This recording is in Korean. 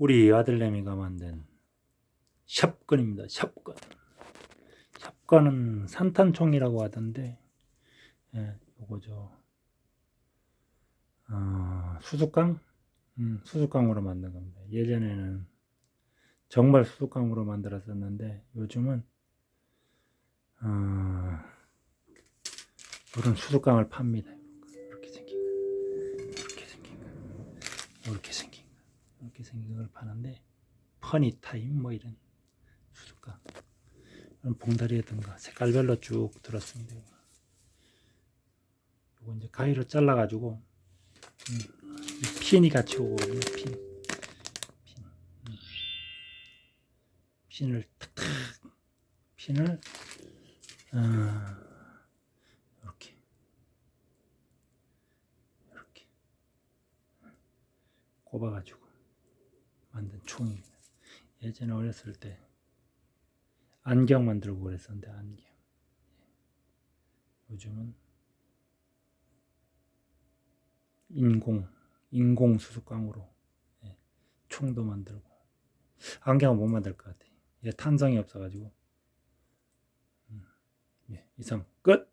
우리 아들내미가 만든 샵건입니다. 샵건. 샵건은 산탄총이라고 하던데, 예, 요거죠. 어, 수수깡? 음, 수수깡으로 만든 겁니다. 예전에는 정말 수수깡으로 만들었었는데, 요즘은, 어, 이런 수수깡을 팝니다. 이렇게 생긴 거. 이렇게 생긴 거. 이렇게 생긴 거. 이렇게 걸 파는데, 퍼니 타임 뭐 이런 수수깡. 이런 봉다리에든가 색깔별로 쭉 들었습니다. 이거. 이제 가위로 잘라가지고, 음, 이 핀이 같이 오거든요, 핀. 핀. 음. 핀을 탁탁, 핀을. 이렇게. 꼽아가지고 만든 총입니다. 예전에 어렸을 때 안경 만들고 그랬었는데, 안경. 요즘은 인공, 인공 수수깡으로 예, 총도 만들고 안경은 못 만들 것 같아. 얘 탄성이 없어가지고. 음, 예, 이상 끝.